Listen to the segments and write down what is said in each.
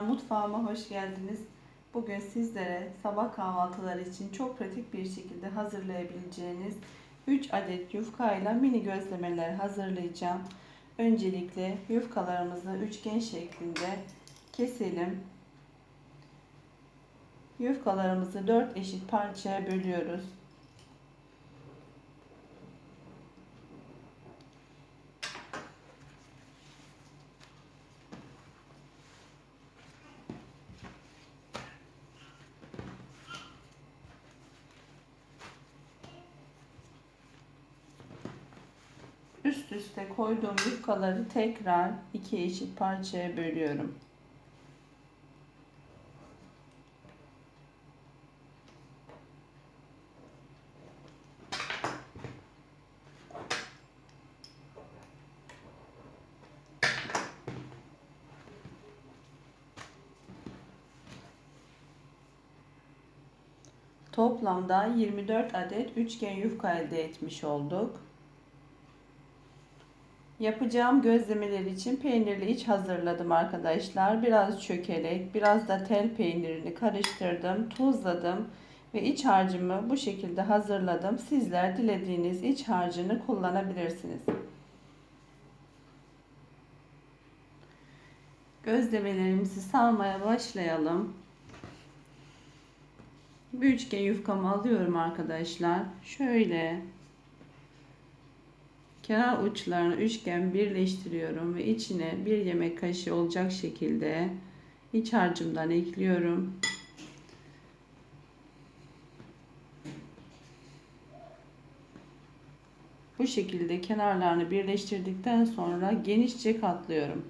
Mutfağıma hoş geldiniz. Bugün sizlere sabah kahvaltıları için çok pratik bir şekilde hazırlayabileceğiniz 3 adet yufka ile mini gözlemeler hazırlayacağım. Öncelikle yufkalarımızı üçgen şeklinde keselim. Yufkalarımızı 4 eşit parçaya bölüyoruz. Üst üste koyduğum yufkaları tekrar iki eşit parçaya bölüyorum. Toplamda 24 adet üçgen yufka elde etmiş olduk. Yapacağım gözlemeler için peynirli iç hazırladım arkadaşlar. Biraz çökelek, biraz da tel peynirini karıştırdım, tuzladım ve iç harcımı bu şekilde hazırladım. Sizler dilediğiniz iç harcını kullanabilirsiniz. Gözlemelerimizi sarmaya başlayalım. Bir üçgen yufkamı alıyorum arkadaşlar. Şöyle kenar uçlarını üçgen birleştiriyorum ve içine bir yemek kaşığı olacak şekilde iç harcımdan ekliyorum. Bu şekilde kenarlarını birleştirdikten sonra genişçe katlıyorum.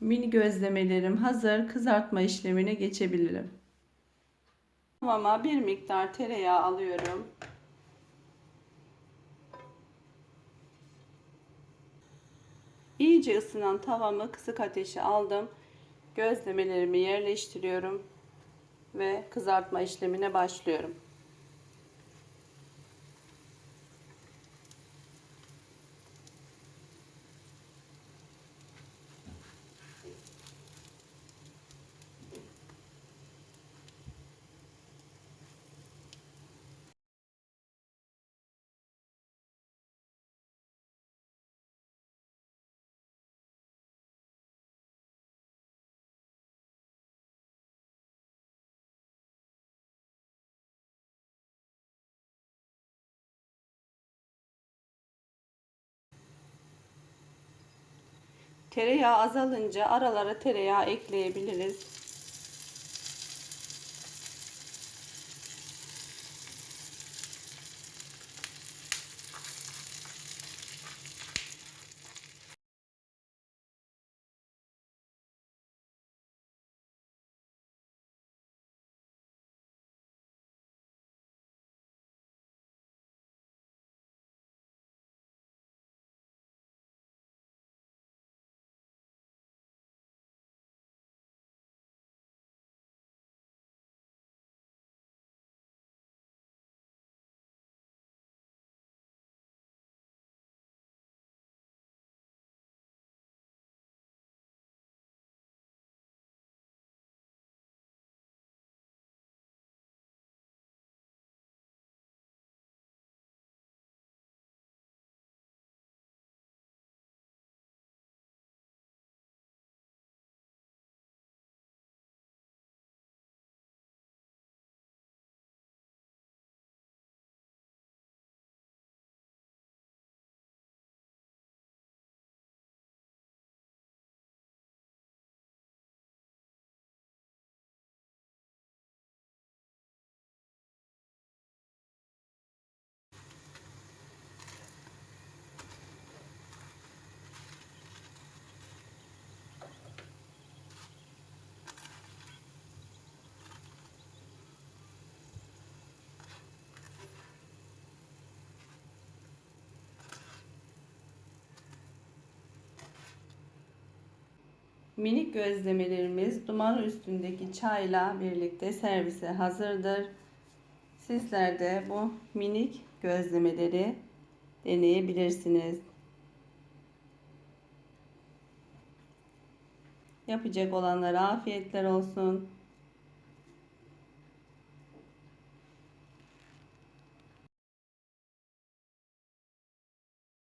Mini gözlemelerim hazır. Kızartma işlemine geçebilirim. Tavama bir miktar tereyağı alıyorum. İyice ısınan tavamı kısık ateşe aldım. Gözlemelerimi yerleştiriyorum ve kızartma işlemine başlıyorum. Tereyağı azalınca aralara tereyağı ekleyebiliriz. Minik gözlemelerimiz duman üstündeki çayla birlikte servise hazırdır. Sizler de bu minik gözlemeleri deneyebilirsiniz. Yapacak olanlara afiyetler olsun.